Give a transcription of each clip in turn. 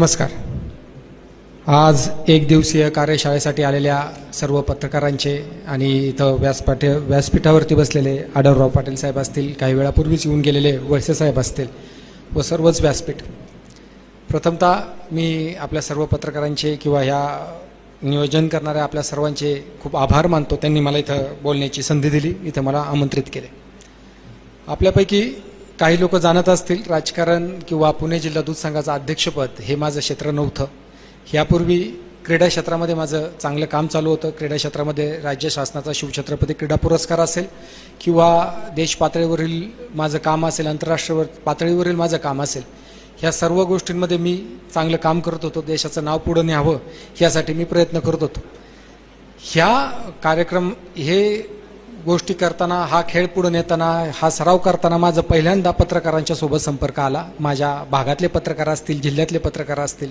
नमस्कार. आज एक दिवसीय कार्यशाळेसाठी आलेल्या सर्व पत्रकारांचे आणि इथं व्यासपाठ व्यासपीठावरती बसलेले आढळराव पाटील साहेब असतील काही वेळापूर्वीच येऊन गेलेले वळसे साहेब असतील व सर्वच व्यासपीठ. प्रथमतः मी आपल्या सर्व पत्रकारांचे किंवा ह्या नियोजन करणाऱ्या आपल्या सर्वांचे खूप आभार मानतो. त्यांनी मला इथं बोलण्याची संधी दिली इथं मला आमंत्रित केले. आपल्यापैकी काही लोक जाणत असतील राजकारण किंवा पुणे जिल्हा दूध संघाचं अध्यक्षपद हे माझं क्षेत्र नव्हतं. यापूर्वी क्रीडा क्षेत्रामध्ये माझं चांगलं काम चालू होतं. क्रीडा क्षेत्रामध्ये राज्य शासनाचा शिवछत्रपती क्रीडा पुरस्कार असेल किंवा देश पातळीवरील माझं काम असेल आंतरराष्ट्रीय पातळीवरील माझं काम असेल ह्या सर्व गोष्टींमध्ये मी चांगलं काम करत होतो. देशाचं नाव पुढं न्यावं यासाठी मी प्रयत्न करत होतो. ह्या कार्यक्रम हे गोष्टी करताना हा खेळ पुढे नेताना हा सराव करताना माझं पहिल्यांदा पत्रकारांच्या सोबत संपर्क आला. माझ्या भागातले पत्रकार असतील जिल्ह्यातले पत्रकार असतील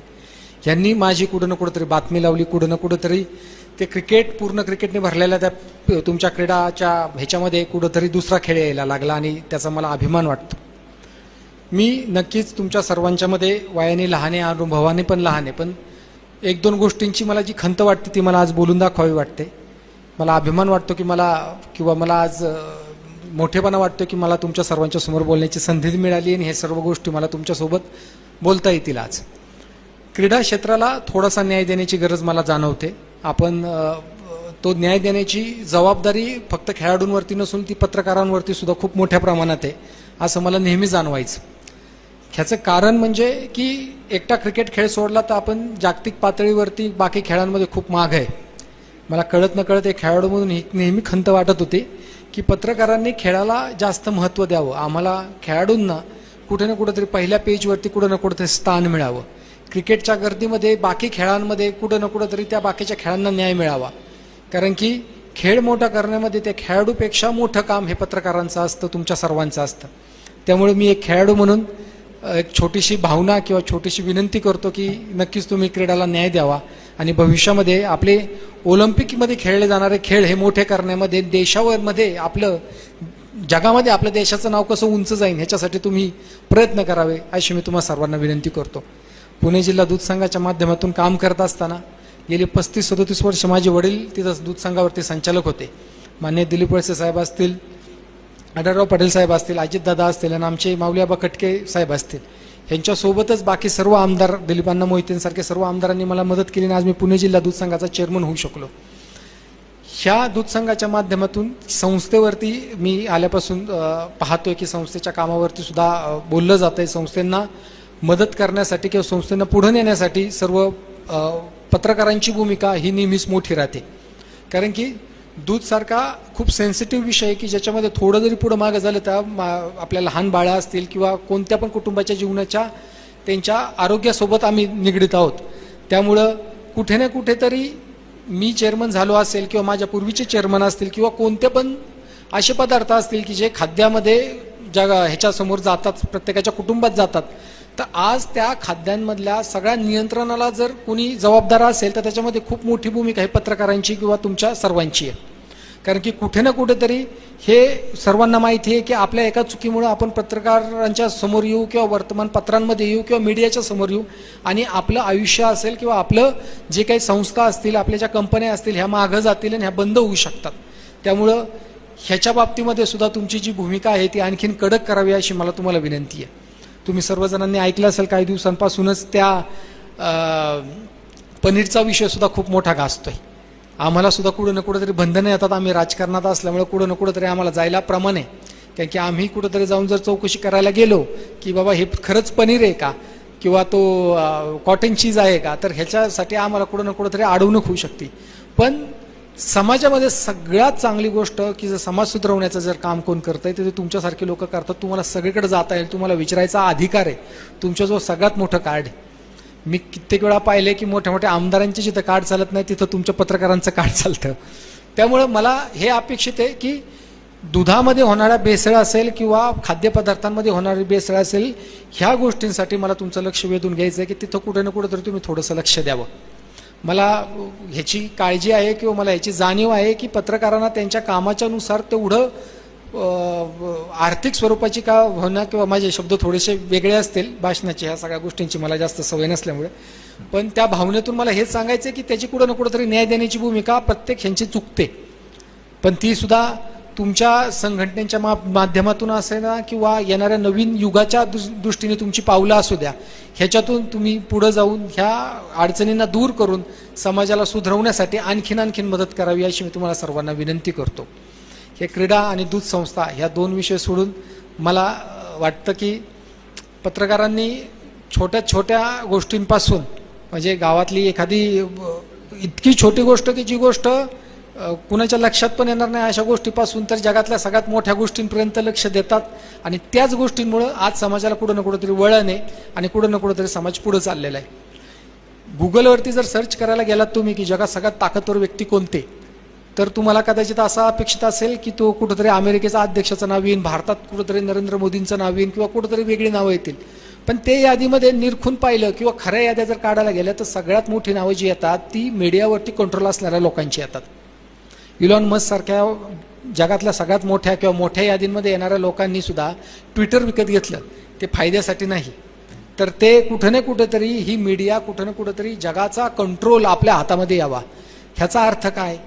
यांनी माझी कुठं ना कुठंतरी बातमी लावली कुठं ना कुठंतरी ते क्रिकेट पूर्ण क्रिकेटने भरलेल्या त्या तुमच्या क्रीडाच्या ह्याच्यामध्ये कुठंतरी दुसरा खेळ यायला लागला आणि त्याचा मला अभिमान वाटतो. मी नक्कीच तुमच्या सर्वांच्यामध्ये वयाने लहाने अनुभवाने पण लहान आहे पण एक दोन गोष्टींची मला जी खंत वाटते ती मला आज बोलून दाखवावी वाटते. मला अभिमान वाटतो की मला किंवा मला आज मोठेपणा वाटतो की मला तुमच्या सर्वांच्या समोर बोलण्याची संधी मिळाली आणि हे सर्व गोष्टी मला तुमच्यासोबत बोलता येतील आज. क्रीडा क्षेत्राला थोडासा न्याय देण्याची गरज मला जाणवते. आपण तो न्याय देण्याची जबाबदारी फक्त खेळाडूंवरती नसून ती पत्रकारांवरती सुद्धा खूप मोठ्या प्रमाणात आहे असं मला नेहमी जाणवायचं. ह्याचं कारण म्हणजे की एकटा क्रिकेट खेळ सोडला तर आपण जागतिक पातळीवरती बाकी खेळांमध्ये खूप माग आहे. मला कळत न कळत एक खेळाडू म्हणून ही नेहमी खंत वाटत होती की पत्रकारांनी खेळाला जास्त महत्त्व द्यावं. आम्हाला खेळाडूंना कुठे ना कुठंतरी पहिल्या पेजवरती कुठं ना कुठंतरी स्थान मिळावं. क्रिकेटच्या गर्दीमध्ये बाकी खेळांमध्ये कुठं ना कुठंतरी त्या बाकीच्या खेळांना न्याय मिळावा. कारण की खेळ मोठा करण्यामध्ये त्या खेळाडूपेक्षा मोठं काम हे पत्रकारांचं असतं तुमच्या सर्वांचं असतं. त्यामुळे मी एक खेळाडू म्हणून एक छोटीशी भावना किंवा छोटीशी विनंती करतो की नक्कीच तुम्ही क्रीडाला न्याय द्यावा. आणि भविष्यामध्ये आपले ऑलिम्पिकमध्ये खेळले जाणारे खेळ हे मोठे करण्यामध्ये देशावरमध्ये आपलं जगामध्ये आपल्या देशाचं नाव कसं उंच जाईल ह्याच्यासाठी तुम्ही प्रयत्न करावे अशी मी तुम्हा सर्वांना विनंती करतो. पुणे जिल्हा दूध संघाच्या माध्यमातून काम करत असताना गेली पस्तीस सदोतीस वर्ष माझे वडील तिथं दूध संघावरती संचालक होते. मान्य दिलीप वळसे साहेब असतील आढळराव पाटील साहेब असतील अजितदादा असतील आणि आमचे माऊलीआबा खटके साहेब असतील. यांच्यासोबतच बाकी सर्व आमदार दिलीपांना मोहितेंसारखे सर्व आमदारांनी मला मदत केली आणि आज मी पुणे जिल्हा दूध संघाचा चेअरमन होऊ शकलो. ह्या दूध संघाच्या माध्यमातून संस्थेवरती मी आल्यापासून पाहतोय की संस्थेच्या कामावरती सुद्धा बोललं जात आहे संस्थेंना मदत करण्यासाठी किंवा संस्थेंना पुढे नेण्यासाठी सर्व पत्रकारांची भूमिका ही नेहमीच मोठी राहते. कारण की दूधसारखा खूप सेन्सिटिव्ह विषय आहे की ज्याच्यामध्ये थोडं जरी पुढं मागं झालं तर मा- आपल्या लहान बाळं असतील किंवा कोणत्या पण कुटुंबाच्या जीवनाच्या त्यांच्या आरोग्यासोबत आम्ही निगडीत आहोत. त्यामुळं कुठे ना कुठेतरी मी चेअरमन झालो असेल किंवा माझ्या पूर्वीचे चेअरमन असतील किंवा कोणते पण असे पदार्थ असतील की जे खाद्यामध्ये ज्या ह्याच्यासमोर जातात प्रत्येकाच्या कुटुंबात जातात. तर आज त्या खाद्यांमधल्या सगळ्या नियंत्रणाला जर कोणी जबाबदार असेल तर त्याच्यामध्ये खूप मोठी भूमिका आहे पत्रकारांची किंवा तुमच्या सर्वांची आहे. कारण की कुठे ना कुठेतरी हे सर्वांना माहिती आहे की आपल्या एका चुकीमुळे आपण पत्रकारांच्या समोर येऊ किंवा वर्तमानपत्रांमध्ये येऊ किंवा मीडियाच्या समोर येऊ आणि आपलं आयुष्य असेल किंवा आपलं जे काही संस्था असतील आपल्या ज्या कंपन्या असतील ह्या मागं जातील आणि ह्या बंद होऊ शकतात. त्यामुळं ह्याच्या बाबतीमध्ये सुद्धा तुमची जी भूमिका आहे ती आणखीन कडक करावी अशी मला तुम्हाला विनंती आहे. तुम्ही सर्वजणांनी ऐकलं असेल काही दिवसांपासूनच त्या पनीरचा विषय सुद्धा खूप मोठा गाजतोय. आम्हाला सुद्धा कुठं ना कुठंतरी बंधनं येतात. आम्ही राजकारणात असल्यामुळे कुठं ना कुठंतरी आम्हाला जायला प्रमाण आहे. कारण की आम्ही कुठंतरी जाऊन जर चौकशी करायला गेलो की बाबा हे खरंच पनीर आहे का? किंवा तो कॉटन चीज आहे का? तर ह्याच्यासाठी आम्हाला कुठं ना कुठंतरी अडवणूक होऊ शकते. पण समाजामध्ये सगळ्यात चांगली गोष्ट की जर समाज सुधारवण्याचं जर काम कोण करतंय तर ते तुमच्यासारखे लोक करतात. तुम्हाला सगळीकडे जाता येईल. तुम्हाला विचारायचा अधिकार आहे. तुमच्याजवळ सगळ्यात मोठं कार्ड आहे. मी कित्येक वेळा पाहिले की मोठ्या मोठ्या आमदारांचे जिथं कार्ड चालत नाही तिथं तुमच्या पत्रकारांचं कार्ड चालतं. त्यामुळं मला हे अपेक्षित आहे की दुधामध्ये होणाऱ्या भेसळ असेल किंवा खाद्यपदार्थांमध्ये होणारी भेसळ असेल ह्या गोष्टींसाठी मला तुमचं लक्ष वेधून घ्यायचं आहे की तिथं कुठे ना कुठं तरी तुम्ही थोडंसं लक्ष द्यावं. मला ह्याची काळजी आहे किंवा मला ह्याची जाणीव आहे की पत्रकारांना त्यांच्या कामाच्या नुसार तेवढं आर्थिक स्वरूपाची का होणं किंवा माझे शब्द थोडेसे वेगळे असतील भाषणाचे ह्या सगळ्या गोष्टींची मला जास्त सवय नसल्यामुळे. पण त्या भावनेतून मला हेच सांगायचं आहे की त्याची कुठं ना कुठंतरी न्याय देण्याची भूमिका प्रत्येक ह्यांची चुकते. पण ती सुद्धा तुमच्या संघटनेच्या मा माध्यमातून असेना किंवा येणाऱ्या नवीन युगाच्या दृष्टीने तुमची पावलं असू द्या ह्याच्यातून तुम्ही पुढं जाऊन ह्या अडचणींना दूर करून समाजाला सुधरवण्यासाठी आणखीन आणखीन मदत करावी अशी मी तुम्हाला सर्वांना विनंती करतो. हे क्रीडा आणि दूध संस्था ह्या दोन विषय सोडून मला वाटतं की पत्रकारांनी छोट्या छोट्या गोष्टींपासून म्हणजे गावातली एखादी इतकी छोटी गोष्ट की जी गोष्ट कुणाच्या लक्षात पण येणार नाही अशा गोष्टीपासून तर जगातल्या सगळ्यात मोठ्या गोष्टींपर्यंत लक्ष देतात आणि त्याच गोष्टींमुळं आज समाजाला कुठं ना कुठं तरी वळण आहे आणि कुठं ना कुठं तरी समाज पुढं चाललेला आहे. गुगलवरती जर सर्च करायला गेलात तुम्ही की जगात सगळ्यात ताकदवर व्यक्ती कोणते तर तुम्हाला कदाचित असा अपेक्षित असेल की तो कुठंतरी अमेरिकेचा अध्यक्षाचं नाव येईन भारतात कुठंतरी नरेंद्र मोदींचं नाव येईन किंवा कुठंतरी वेगळी नावं येतील. पण ते यादीमध्ये निरखून पाहिलं किंवा खऱ्या याद्या जर काढायला गेल्या तर सगळ्यात मोठी नावं जी येतात ती मीडियावरती कंट्रोल असणाऱ्या लोकांची येतात. इलॉन मस्क सारख्या जगातल्या सगळ्यात मोठ्या किंवा मोठ्या यादींमध्ये येणाऱ्या लोकांनी सुद्धा ट्विटर विकत घेतलं. ते फायद्यासाठी नाही. तर ते कुठं ना कुठंतरी ही मीडिया कुठं ना कुठंतरी जगाचा कंट्रोल आपल्या हातामध्ये यावा. ह्याचा अर्थ काय?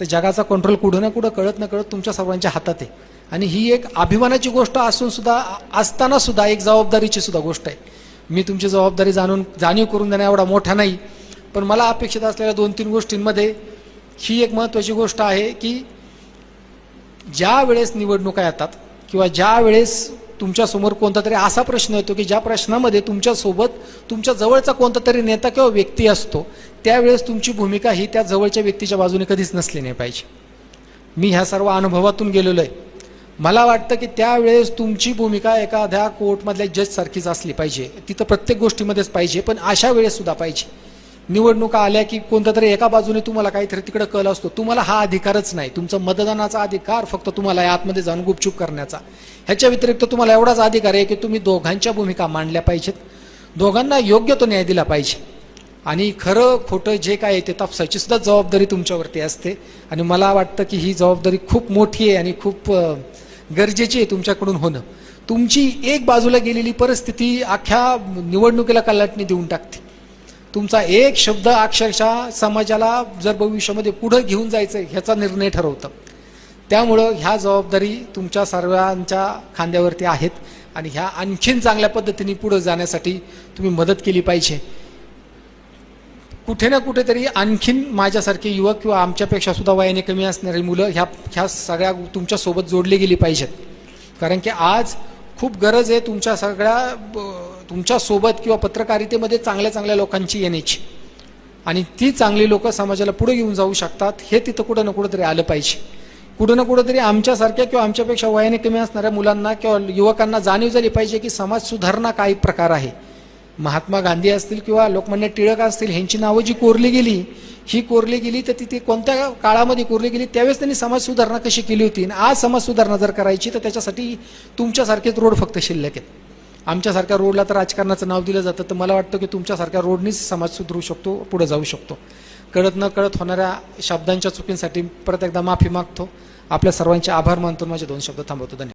तर जगाचा कंट्रोल कुठं ना कुठं कळत न कळत तुमच्या सर्वांच्या हातात आहे. आणि ही एक अभिमानाची गोष्ट असून सुद्धा असताना सुद्धा एक जबाबदारीची सुद्धा गोष्ट आहे. मी तुमची जबाबदारी जाणून जाणीव करून देण्या एवढा मोठा नाही. पण मला अपेक्षित असलेल्या दोन तीन गोष्टींमध्ये ही एक महत्त्वाची गोष्ट आहे की ज्या वेळेस निवडणुका येतात किंवा ज्या वेळेस तुमच्यासमोर कोणता तरी असा प्रश्न येतो की ज्या प्रश्नामध्ये तुमच्यासोबत तुमच्या जवळचा कोणता तरी नेता किंवा व्यक्ती असतो त्यावेळेस तुमची भूमिका ही त्या जवळच्या व्यक्तीच्या बाजूने कधीच नसली नाही पाहिजे. मी ह्या सर्व अनुभवातून गेलेलो आहे मला वाटतं की त्यावेळेस तुमची भूमिका एखाद्या कोर्टमधल्या जजसारखीच असली पाहिजे. तिथं प्रत्येक गोष्टीमध्येच पाहिजे पण अशा वेळेस सुद्धा पाहिजे. निवडणुका आल्या की कोणत्या तरी एका बाजूने तुम्हाला काहीतरी तिकडे कल असतो. तुम्हाला हा अधिकारच नाही. तुमचा मतदानाचा अधिकार फक्त तुम्हाला या आतमध्ये जाऊन गुपचूप करण्याचा. ह्याच्या व्यतिरिक्त तुम्हाला एवढाच अधिकार आहे की तुम्ही दोघांच्या भूमिका मांडल्या पाहिजेत. दोघांना योग्य तो न्याय दिला पाहिजे. आणि खरं खोटं जे काय आहे ते तपासायची सुद्धा जबाबदारी तुमच्यावरती असते. आणि मला वाटतं की ही जबाबदारी खूप मोठी आहे आणि खूप गरजेची आहे तुमच्याकडून होणं. तुमची एक बाजूला गेलेली परिस्थिती अख्ख्या निवडणुकीला कलाटणी देऊन टाकते. तुमचा एक शब्द अक्षरशः समाजाला जर भविष्यामध्ये पुढं घेऊन जायचं ह्याचा निर्णय ठरवतं. त्यामुळं ह्या जबाबदारी तुमच्या सर्वांच्या खांद्यावरती आहेत आणि ह्या आणखीन चांगल्या पद्धतीने पुढं जाण्यासाठी तुम्ही मदत केली पाहिजे. कुठे ना कुठेतरी आणखीन माझ्यासारखे युवक किंवा आमच्यापेक्षा सुद्धा वयाने कमी असणारी मुलं ह्या ह्या सगळ्या तुमच्यासोबत जोडली गेली पाहिजेत. कारण की आज खूप गरज आहे तुमच्या सगळ्या ब- तुमच्यासोबत किंवा पत्रकारितेमध्ये चांगल्या चांगल्या लोकांची येण्याची. आणि ती चांगली लोक समाजाला पुढे घेऊन जाऊ शकतात हे तिथं कुठं ना कुठं तरी आलं पाहिजे. कुठं ना कुठं तरी आमच्यासारख्या किंवा आमच्यापेक्षा वयाने कमी असणाऱ्या मुलांना किंवा युवकांना जाणीव झाली पाहिजे की समाज सुधारणा काय प्रकार आहे. महात्मा गांधी असतील किंवा लोकमान्य टिळक असतील ह्यांची नावं जी कोरली गेली ही कोरली गेली तर ती कोणत्या काळामध्ये कोरली गेली त्यावेळेस त्यांनी समाज सुधारणा कशी केली होती? आणि आज समाज सुधारणा जर करायची तर त्याच्यासाठी तुमच्यासारखेच रोड फक्त शिल्लक आहेत. आमच्यासारख्या रोडला तर राजकारणाचं नाव दिलं जातं तर मला वाटतं की तुमच्यासारख्या रोडनीच समाज सुधरू शकतो पुढे जाऊ शकतो. कळत न कळत होणाऱ्या शब्दांच्या चुकींसाठी परत एकदा माफी मागतो. आपल्या सर्वांचे आभार मानतो. माझे दोन शब्द थांबवतो. धन्यवाद.